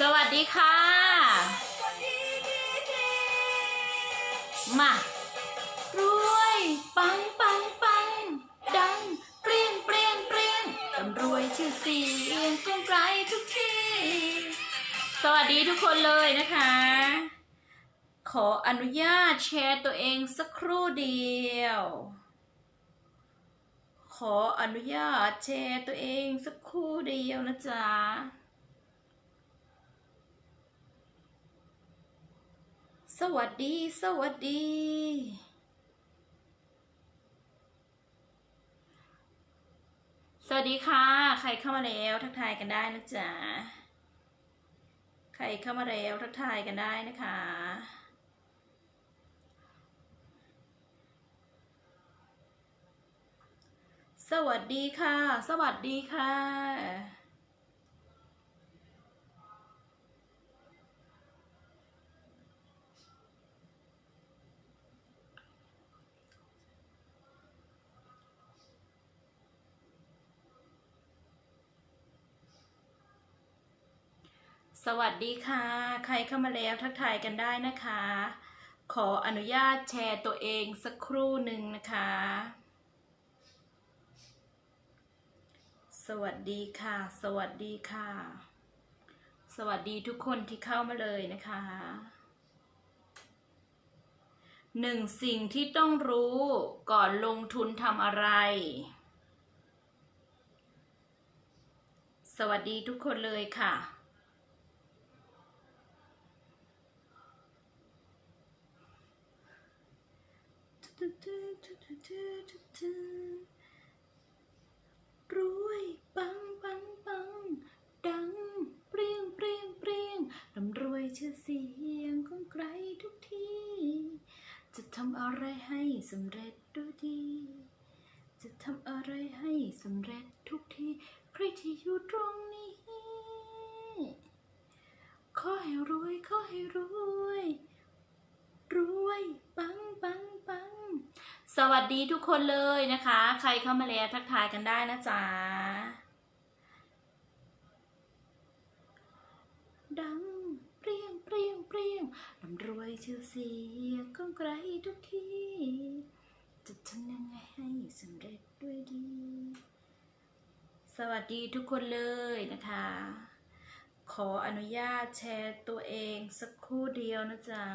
สวัสดีค่ะ มารวย ปังปังปัง ดัง เปรี้ยงเปรี้ยงเปรี้ยงร่ำรวยชื่อเสียงก้องไกลทุกที่ สวัสดีทุกคนเลยนะคะ ขออนุญาตแชร์ตัวเองสักครู่เดียว ขออนุญาตแชร์ตัวเองสักครู่เดียวนะจ๊ะ สวัสดี สวัสดี สวัสดีค่ะ ใครเข้ามาแล้วทักทายกันได้นะจ๊ะ ใครเข้ามาแล้วทักทายกันได้นะคะสวัสดีค่ะ สวัสดีค่ะ สวัสดีค่ะ ใครเข้ามาแล้วทักทายกันได้นะคะ ขออนุญาตแชร์ตัวเองสักครู่หนึ่งนะคะ สวัสดีค่ะ สวัสดีค่ะ สวัสดีทุกคนที่เข้ามาเลยนะคะหนึ่งสิ่งที่ต้องรู้ก่อนลงทุนทำอะไร สวัสดีทุกคนเลยค่ะ รวยปังปังปังดังเปรี้ยงเปรี้ยงเปรี้ยงร่ำรวยชื่อเสียงของใครทุกที จะทำอะไรให้สำเร็จด้วยดี จะทำอะไรให้สำเร็จทุกที ใครที่อยู่ตรงนี้ ขอให้รวย ขอให้รวย รวยปังปังปังสวัสดีทุกคนเลยนะคะ ใครเข้ามาแล้วทักทายกันได้นะจ๊ะดังเปรี้ยงเปรี้ยงเปรี้ยงร่ำรวยชื่อเสียงก้องไกลทุกที่ จะทำยังไงให้สำเร็จด้วยดี สวัสดีทุกคนเลยนะคะ ขออนุญาตแชร์ตัวเองสักครู่เดียวนะจ๊ะ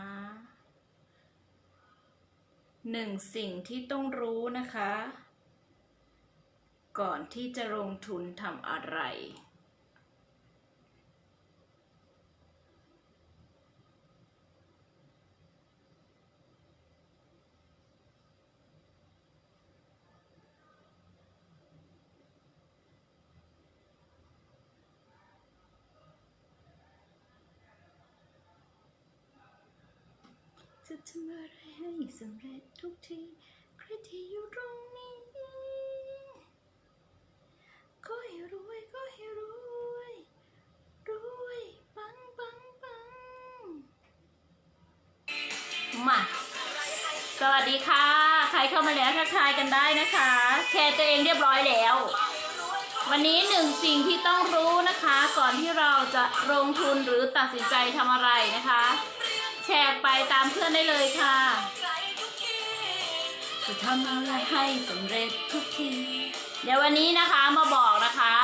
หนึ่งสิ่งที่ต้องรู้นะคะ ก่อนที่จะลงทุนทำอะไร จะทำอะไรให้สำเร็จทุกทีใครที่อยู่ตรงนี้ก็ให้รวยก็ให้รวยรวยปังปังปังมาสวัสดีค่ะ ใครเข้ามาแล้วทักทายกันได้นะคะ แชร์ตัวเองเรียบร้อยแล้ว วันนี้หนึ่งสิ่งที่ต้องรู้นะคะ ก่อนที่เราจะลงทุนหรือตัดสินใจทำอะไรนะคะ แชร์ไปตามเพื่อนได้เลยค่ะ จะทำอะไรให้สำเร็จทุกที เดี๋ยววันนี้นะคะมาบอกนะคะ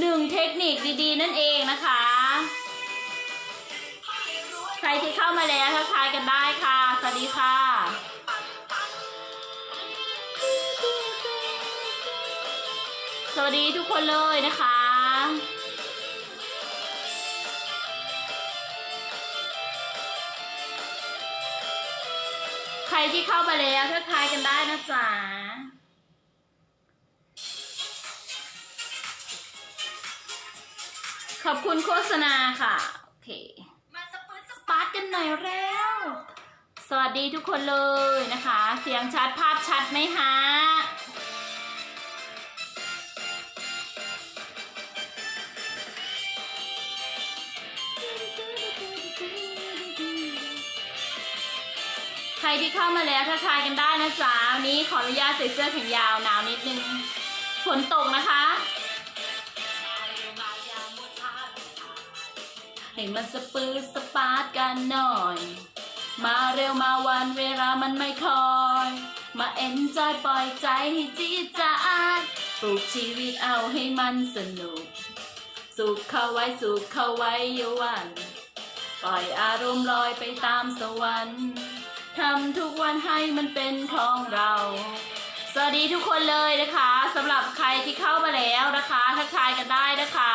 หนึ่งเทคนิคดีๆ นั่นเองนะคะ ใครที่เข้ามาแล้วทักทายกันได้ค่ะ สวัสดีค่ะสวัสดีทุกคนเลยนะคะ รที่เข้ามาแล้วทักทายกันได้นะจ๊ะขอบคุณโฆษณาค่ะ โอเค มาสปาร์ตกันหน่อยแล้ว สวัสดีทุกคนเลยนะคะ เสียงชัดภาพชัดไหมฮะ รที่เข้ามาแล้วทักทายกันได้นะจ๊ะวันนี้ขออนุญาตใส่เสื้อแขนยาวหนาวนิดนึงฝนตกนะคะ ให้มันสปื้สปาร์ตกันหน่อย มาเร็วมาวันเวลามันไม่คอย มาเอ็นจอยปล่อยใจให้จีจาดปลูกชีวิตเอาให้มันสนุก สุขเข้าไว้สุขเข้าไว้อยาหวัน ปล่อยอารมณ์ลอยไปตามสวรรค์ ทำทุกวันให้มันเป็นของเรา สวัสดีทุกคนเลยนะคะสำหรับใครที่เข้ามาแล้วนะคะทักทายกันได้นะคะ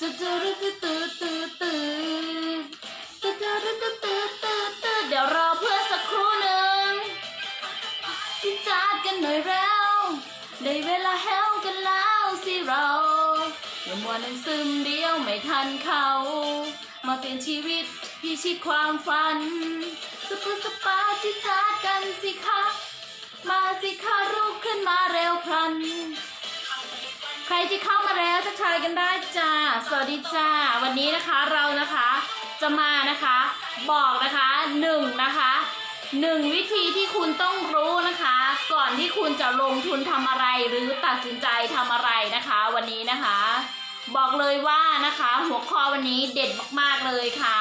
ตืดตืดตืดตืดตืดตืดตืดตืดตืดตืดตืดตืดเดี๋ยวรอเพื่อนสักครู่หนึ่งจิจาดกันหน่อยแล้วได้เวลาแฮวกันแล้วสิเราอย่ามัวนั่งซึมเดียวไม่ทันเขา มาเปลี่ยนชีวิต พิชิตความฝันสปุสปาจิจากันสิคะ มาสิคะรุกขึ้นมาเร็วพลัน ใครที่เข้ามาแล้วทักทายกันได้จ้า สวัสดีจ้า วันนี้นะคะเรานะคะจะมานะคะบอกนะคะหนึ่งนะคะหนึ่งวิธีที่คุณต้องรู้นะคะ ก่อนที่คุณจะลงทุนทำอะไรหรือตัดสินใจทำอะไรนะคะ วันนี้นะคะ บอกเลยว่านะคะ หัวข้อวันนี้เด็ดมากๆเลยค่ะ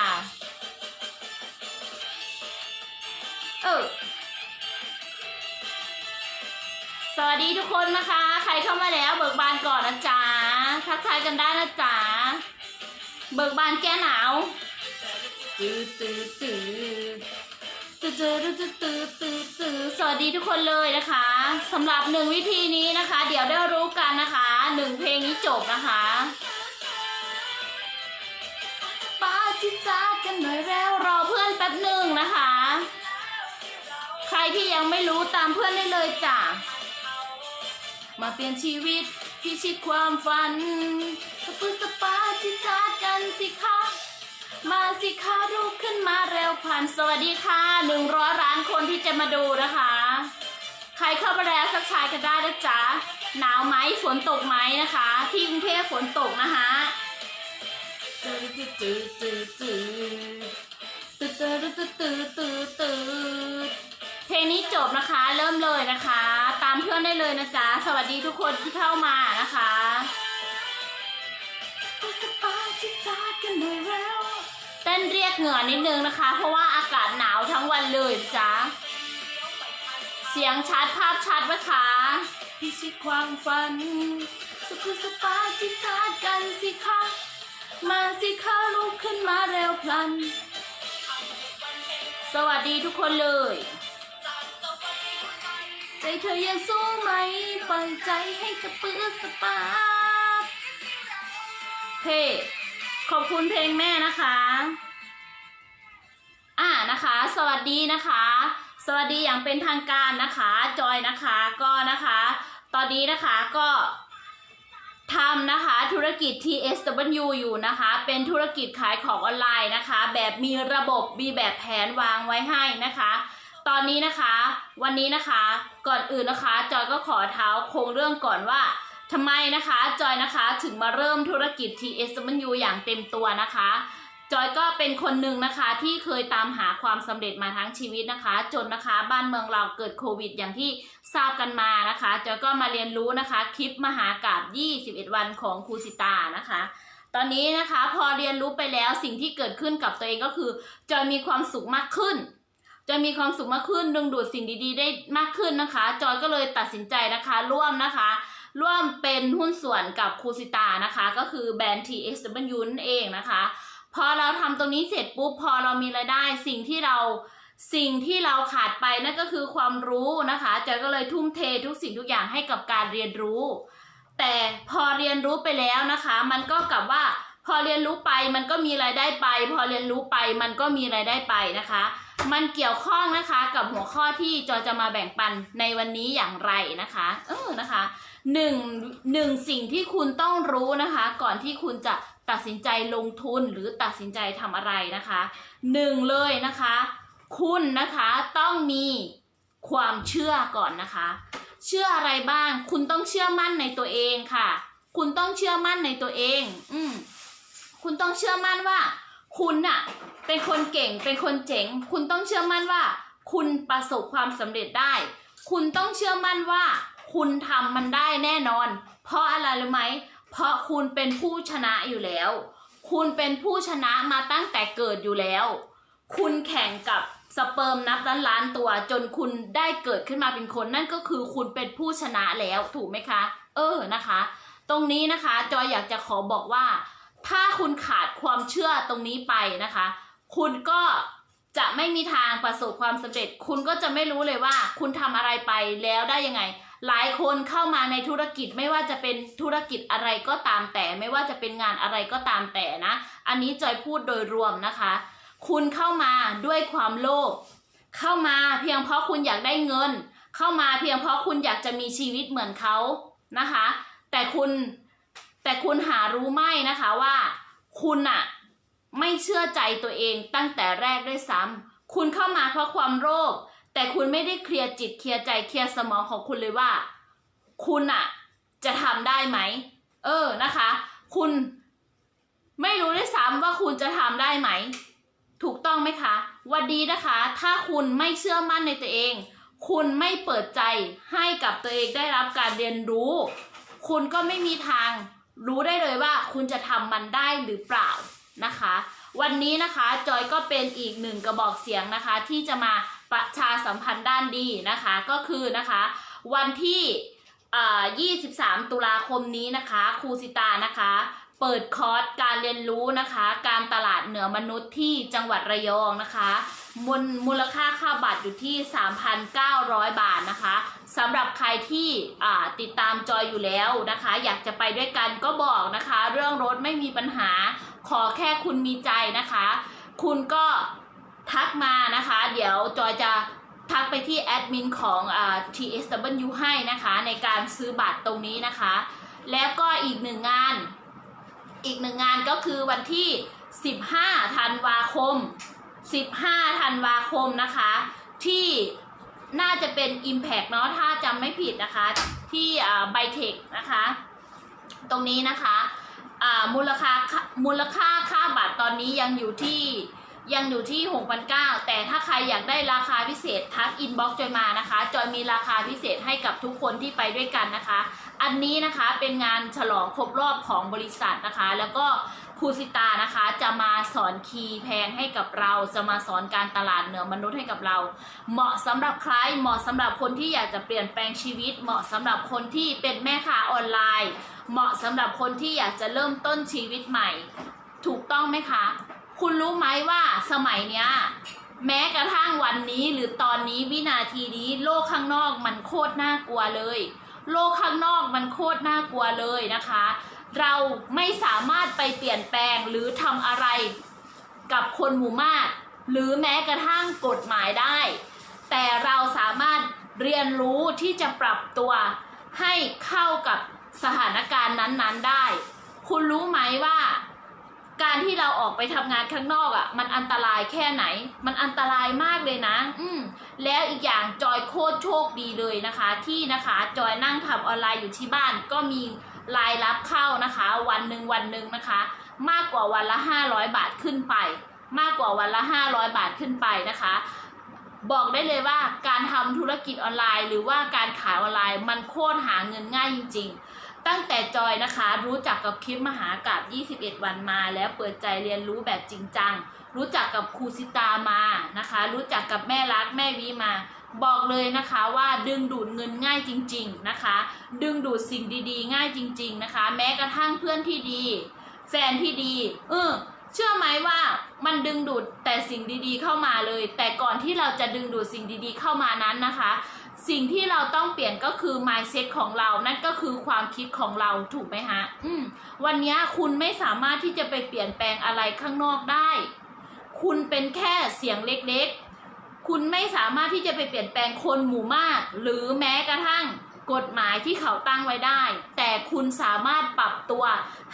เออสวัสดีทุกคนนะคะ ใครเข้ามาแล้วเบิกบานก่อนนะจ๊ะทักทายกันได้นะจ๊ะเบิกบานแก้หนาวตื้อตื้อตื้อตื้อตื้อตื้อตื้อตื้อตือสวัสดีทุกคนเลยนะคะสำหรับหนึ่งวิธีนี้นะคะ เดี๋ยวได้รู้กันนะคะหนึ่งเพลงนี้จบนะคะป้าจิจ้าดกันหน่อยแล้วรอเพื่อนแป๊บหนึ่งนะคะ ที่ยังไม่รู้ตามเพื่อนได้เลยจ้ะ มาเปลี่ยนชีวิตพิชิตความฝันสปุสปาจิจาดกันสิคะมาสิคะรูปขึ้นมาเร็วผ่านสวัสดีค่ะหนึ่งร้อยล้านคนที่จะมาดูนะคะ ใครเข้ามาแล้วทักทายกันได้นะจ๊ะหนาวไหมฝนตกไหมนะคะ ที่กรุงเทพฝนตกนะคะตื้อตื้อตื้อตื้อ จบนะคะ เริ่มเลยนะคะ ตามเพื่อนได้เลยนะจ๊ะ สวัสดีทุกคนที่เข้ามานะคะเต้นเรียกเหงื่อนิดนึงนะคะ เพราะว่าอากาศหนาวทั้งวันเลยจ้ะเสียงชัดภาพชัดไหมคะพิชิตความฝันสกุลสปาจิจาดกันสิคะมาสิคะลุกขึ้นมาเร็วพลัน สวัสดีทุกคนเลย ใจเธอยังสู้ไหม ปล่อยใจให้สะปื้อสปาร์เพ่ขอบคุณเพลงแม่นะคะ อ่านะคะ สวัสดีนะคะ สวัสดีอย่างเป็นทางการนะคะ จอยนะคะก็นะคะ ตอนนี้นะคะก็ทำนะคะธุรกิจ TSW อยู่นะคะ เป็นธุรกิจขายของออนไลน์นะคะ แบบมีระบบมีแบบแผนวางไว้ให้นะคะ ตอนนี้นะคะ วันนี้นะคะ ก่อนอื่นนะคะ จอยก็ขอเท้าโครงเรื่องก่อนว่าทำไมนะคะ จอยนะคะถึงมาเริ่มธุรกิจ TSW อย่างเต็มตัวนะคะ จอยก็เป็นคนหนึ่งนะคะที่เคยตามหาความสำเร็จมาทั้งชีวิตนะคะ จนนะคะบ้านเมืองเราเกิดโควิด อย่างที่ทราบกันมานะคะ จอยก็มาเรียนรู้นะคะ คลิปมหากาบ21 วันของครูสิตานะคะตอนนี้นะคะพอเรียนรู้ไปแล้วสิ่งที่เกิดขึ้นกับตัวเองก็คือจอยมีความสุขมากขึ้น จอยมีความสุขมากขึ้นดึงดูดสิ่งดีๆ ได้มากขึ้นนะคะ จอยก็เลยตัดสินใจนะคะ ร่วมนะคะ ร่วมเป็นหุ้นส่วนกับครูสิตานะคะ ก็คือแบรนด์ TSW นั่นเองนะคะ พอเราทำตรงนี้เสร็จปุ๊บพอเรามีรายได้สิ่งที่เราสิ่งที่เราขาดไปนั่นก็คือความรู้นะคะจอยก็เลยทุ่มเททุกสิ่งทุกอย่างให้กับการเรียนรู้ แต่พอเรียนรู้ไปแล้วนะคะ มันก็กลับว่าพอเรียนรู้ไปมันก็มีรายได้ไป พอเรียนรู้ไปมันก็มีรายได้ไปนะคะ มันเกี่ยวข้องนะคะกับหัวข้อที่จอจะมาแบ่งปันในวันนี้อย่างไรนะคะ เออนะคะหนึ่งหนึ่งสิ่งที่คุณต้องรู้นะคะ ก่อนที่คุณจะตัดสินใจลงทุนหรือตัดสินใจทำอะไรนะคะหนึ่งเลยนะคะ คุณนะคะต้องมีความเชื่อก่อนนะคะ เชื่ออะไรบ้าง คุณต้องเชื่อมั่นในตัวเองค่ะ คุณต้องเชื่อมั่นในตัวเอง อืมคุณต้องเชื่อมั่นว่า คุณน่ะเป็นคนเก่งเป็นคนเจ๋ง คุณต้องเชื่อมั่นว่า คุณประสบความสำเร็จได้ คุณต้องเชื่อมั่นว่า คุณทำมันได้แน่นอน เพราะอะไรรู้ไหมเพราะคุณเป็นผู้ชนะอยู่แล้ว คุณเป็นผู้ชนะมาตั้งแต่เกิดอยู่แล้ว คุณแข่งกับสเปิร์มนับล้านล้านตัว จนคุณได้เกิดขึ้นมาเป็นคนนั่นก็คือคุณเป็นผู้ชนะแล้วถูกไหมคะ เออนะคะ ตรงนี้นะคะจอยอยากจะขอบอกว่า ถ้าคุณขาดความเชื่อตรงนี้ไปนะคะ คุณก็จะไม่มีทางประสบความสำเร็จ คุณก็จะไม่รู้เลยว่า คุณทำอะไรไปแล้วได้ยังไง หลายคนเข้ามาในธุรกิจไม่ว่าจะเป็นธุรกิจอะไรก็ตามแต่ ไม่ว่าจะเป็นงานอะไรก็ตามแต่นะ อันนี้จอยพูดโดยรวมนะคะ คุณเข้ามาด้วยความโลภเข้ามาเพียงเพราะคุณอยากได้เงิน เข้ามาเพียงเพราะคุณอยากจะมีชีวิตเหมือนเขานะคะ แต่คุณ แต่คุณหารู้ไหมนะคะว่า คุณอะไม่เชื่อใจตัวเองตั้งแต่แรกด้วยซ้ำคุณเข้ามาเพราะความโลภแต่คุณไม่ได้เคลียร์จิตเคลียร์ใจเคลียร์สมองของคุณเลยว่า คุณอะจะทำได้ไหม เออนะคะ คุณไม่รู้ด้วยซ้ำว่าคุณจะทำได้ไหม ถูกต้องไหมคะวันดีนะคะ ถ้าคุณไม่เชื่อมั่นในตัวเอง คุณไม่เปิดใจให้กับตัวเองได้รับการเรียนรู้ คุณก็ไม่มีทาง รู้ได้เลยว่าคุณจะทำมันได้หรือเปล่านะคะ วันนี้นะคะจอยก็เป็นอีกหนึ่งกระบอกเสียงนะคะ ที่จะมาประชาสัมพันธ์ด้านดีนะคะ ก็คือนะคะ วันที่ 23 ตุลาคมนี้นะคะครูสิตานะคะ เปิดคอร์สการเรียนรู้นะคะ การตลาดเหนือมนุษย์ที่จังหวัดระยองนะคะมูลมูลค่าค่าบัตรอยู่ที่ 3,900 บาทนะคะสำหรับใครที่อ่าติดตามจอยอยู่แล้วนะคะ อยากจะไปด้วยกันก็บอกนะคะ เรื่องรถไม่มีปัญหาขอแค่คุณมีใจนะคะ คุณก็ทักมานะคะ เดี๋ยวจอยจะทักไปที่แอดมินของอ่า TSW ให้นะคะ ในการซื้อบัตรตรงนี้นะคะ แล้วก็อีกหนึ่งงาน อีกหนึ่งงานก็คือวันที่ 15ธันวาคม 15ธันวาคมนะคะ ที่น่าจะเป็น Impact เนาะถ้าจำไม่ผิดนะคะ ที่ไบเทคนะคะ ตรงนี้นะคะมูลค่ามูลค่าค่าบัตรตอนนี้ยังอยู่ที่ยังอยู่ที่ 6,900 แต่ถ้าใครอยากได้ราคาพิเศษทักอินบ็อกซ์จอยมานะคะ จอยมีราคาพิเศษให้กับทุกคนที่ไปด้วยกันนะคะ อันนี้นะคะเป็นงานฉลองครบรอบของบริษัทนะคะ แล้วก็ครูสิตานะคะจะมาสอนคีย์แพงให้กับเรา จะมาสอนการตลาดเหนือมนุษย์ให้กับเรา เหมาะสำหรับใครเหมาะสำหรับคนที่อยากจะเปลี่ยนแปลงชีวิต เหมาะสำหรับคนที่เป็นแม่ค้าออนไลน์ เหมาะสำหรับคนที่อยากจะเริ่มต้นชีวิตใหม่ ถูกต้องไหมคะ คุณรู้ไหมว่าสมัยเนี้ยแม้กระทั่งวันนี้หรือตอนนี้วินาทีนี้โลกข้างนอกมันโคตรน่ากลัวเลย โลกข้างนอกมันโคตรน่ากลัวเลยนะคะ เราไม่สามารถไปเปลี่ยนแปลงหรือทำอะไรกับคนหมู่มาก หรือแม้กระทั่งกฎหมายได้ แต่เราสามารถเรียนรู้ที่จะปรับตัวให้เข้ากับสถานการณ์นั้นๆได้ คุณรู้ไหมว่า การที่เราออกไปทำงานข้างนอกอะ่ะ มันอันตรายแค่ไหน มันอันตรายมากเลยนะ อืมแล้วอีกอย่างจอยโคตรโชคดีเลยนะคะ ที่นะคะจอยนั่งทำออนไลน์อยู่ที่บ้าน ก็มีรายรับเข้านะคะ วันหนึ่งวันหนึ่งนะคะ มากกว่าวันละ 500 บาทขึ้นไป มากกว่าวันละ 500 บาทขึ้นไปนะคะ บอกได้เลยว่าการทำธุรกิจออนไลน์ หรือว่าการขายออนไลน์ มันโคตรหาเงินง่ายจริง ๆ ตั้งแต่จอยนะคะ รู้จักกับคลิปมหากาบ21 วันมา แล้วเปิดใจเรียนรู้แบบจริงจัง รู้จักกับครูสิตามานะคะ รู้จักกับแม่รักแม่วีมา บอกเลยนะคะว่าดึงดูดเงินง่ายจริง ๆนะคะ ดึงดูดสิ่งดีๆ ง่ายจริง ๆนะคะ แม้กระทั่งเพื่อนที่ดี แฟนที่ดี เออ เชื่อไหมว่ามันดึงดูดแต่สิ่งดีๆเข้ามาเลย แต่ก่อนที่เราจะดึงดูดสิ่งดีๆเข้ามานั้นนะคะ สิ่งที่เราต้องเปลี่ยนก็คือ mindset ของเรา นั่นก็คือความคิดของเราถูกไหมฮะอืมวันนี้คุณไม่สามารถที่จะไปเปลี่ยนแปลงอะไรข้างนอกได้ คุณเป็นแค่เสียงเล็กๆ คุณไม่สามารถที่จะไปเปลี่ยนแปลงคนหมู่มาก หรือแม้กระทั่ง กฎหมายที่เขาตั้งไว้ได้ แต่คุณสามารถปรับตัว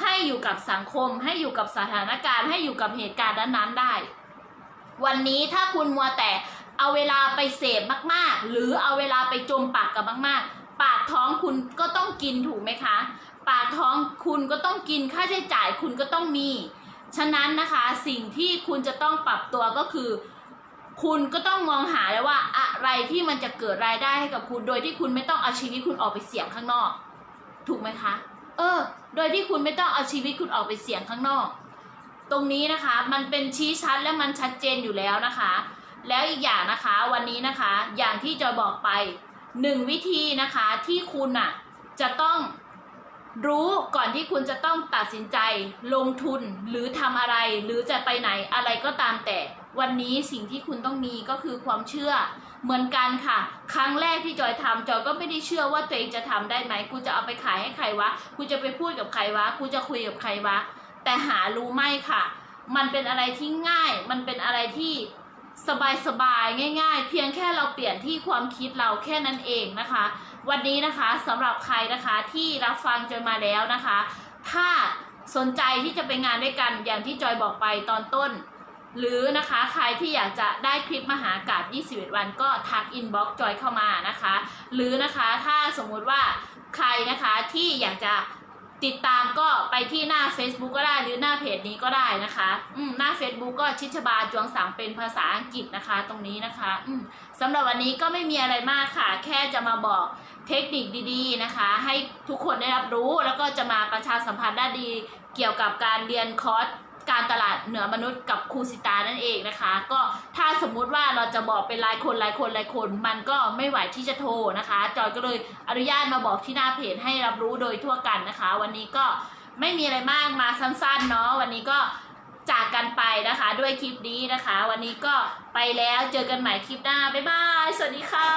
ให้อยู่กับสังคม ให้อยู่กับสถานการณ์ ให้อยู่กับเหตุการณ์นั้นๆได้ วันนี้ถ้าคุณมัวแต่เอาเวลาไปเสพมากๆ หรือเอาเวลาไปจมปากกับมากๆ ปากท้องคุณก็ต้องกินถูกไหมคะ ปากท้องคุณก็ต้องกินค่าใช้จ่ายคุณก็ต้องมี ฉะนั้นนะคะสิ่งที่คุณจะต้องปรับตัวก็คือ คุณก็ต้องมองหาแล้วว่า อะไรที่มันจะเกิดรายได้ให้กับคุณ โดยที่คุณไม่ต้องเอาชีวิตคุณออกไปเสี่ยงข้างนอก ถูกไหมคะ เออ โดยที่คุณไม่ต้องเอาชีวิตคุณออกไปเสี่ยงข้างนอก ตรงนี้นะคะ มันเป็นชี้ชัดและมันชัดเจนอยู่แล้วนะคะ แล้วอีกอย่างนะคะวันนี้นะคะ อย่างที่จอยบอกไปหนึ่งวิธีนะคะที่คุณอะจะต้องรู้ก่อนที่คุณจะต้องตัดสินใจลงทุนหรือทำอะไร หรือจะไปไหนอะไรก็ตามแต่ วันนี้สิ่งที่คุณต้องมีก็คือความเชื่อเหมือนกันค่ะ ครั้งแรกที่จอยทำจอยก็ไม่ได้เชื่อว่าตัวเองจะทำได้ไหมกูจะเอาไปขายให้ใครวะกูจะไปพูดกับใครวะกูจะคุยกับใครวะ แต่หารู้ไหมค่ะ มันเป็นอะไรที่ง่าย มันเป็นอะไรที่สบายสบายๆง่าย ๆ เพียงแค่เราเปลี่ยนที่ความคิดเราแค่นั้นเองนะคะ วันนี้นะคะสำหรับใครนะคะที่รับฟังจอยมาแล้วนะคะ ถ้าสนใจที่จะไปงานด้วยกันอย่างที่จอยบอกไปตอนต้น หรือนะคะใครที่อยากจะได้คลิปมหากาบ21 วันก็ทักอินบ็อกจอยเข้ามานะคะ หรือนะคะถ้าสมมุติว่าใครนะคะที่อยากจะติดตามก็ไปที่หน้า Facebook ก็ได้หรือหน้าเพจนี้ก็ได้นะคะอืมหน้า Facebook ก็ชิชบาจวงสังเป็นภาษาอังกฤษนะคะ ตรงนี้นะคะอืมสำหรับวันนี้ก็ไม่มีอะไรมากค่ะ แค่จะมาบอกเทคนิคดีๆนะคะ ให้ทุกคนได้รับรู้แล้วก็จะมาประชาสัมพันธ์ด้านดีเกี่ยวกับการเรียนคอร์ส การตลาดเหนือมนุษย์กับครูสิตานั่นเองนะคะ ก็ถ้าสมมุติว่าเราจะบอกเป็นรายคนรายคนรายคน มันก็ไม่ไหวที่จะโทรนะคะ จอยก็เลยอนุญาตมาบอกที่หน้าเพจให้รับรู้โดยทั่วกันนะคะ วันนี้ก็ไม่มีอะไรมากมาสั้นๆเนาะวันนี้ก็จากกันไปนะคะด้วยคลิปนี้นะคะ วันนี้ก็ไปแล้วเจอกันใหม่คลิปหน้า บ๊ายบาย สวัสดีค่ะ